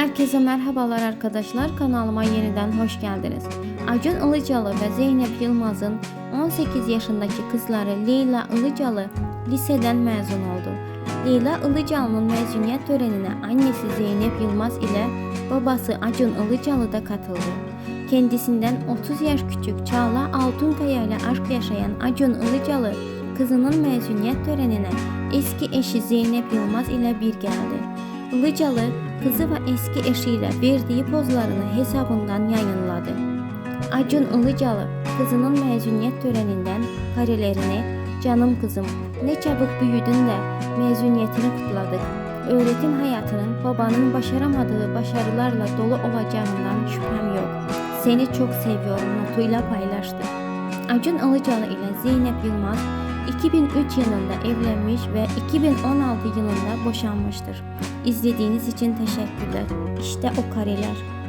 Herkese merhabalar arkadaşlar. Kanalıma yeniden hoş geldiniz. Acun Ilıcalı ve Zeynep Yılmaz'ın 18 yaşındaki kızları Leyla Ilıcalı liseden mezun oldu. Leyla Ilıcalı'nın mezuniyet törenine annesi Zeynep Yılmaz ile babası Acun Ilıcalı da katıldı. Kendisinden 30 yaş küçük Çağla Altunkaya ile aşk yaşayan Acun Ilıcalı kızının mezuniyet törenine eski eşi Zeynep Yılmaz ile bir geldi. Ilıcalı kızı ve eski eşiyle verdiği pozlarını hesabından yayınladı. Acun Ilıcalı kızının mezuniyet töreninden karelerini Canım kızım ne çabuk büyüdün de mezuniyetini kutladık. Öğretim hayatının babanın başaramadığı başarılarla dolu olacağından şüphem yok. Seni çok seviyorum notuyla paylaştı. Acun Ilıcalı ile Zeynep Yılmaz 2003 yılında evlenmiş ve 2016 yılında boşanmıştır. İzlediğiniz için teşekkürler. İşte o kareler.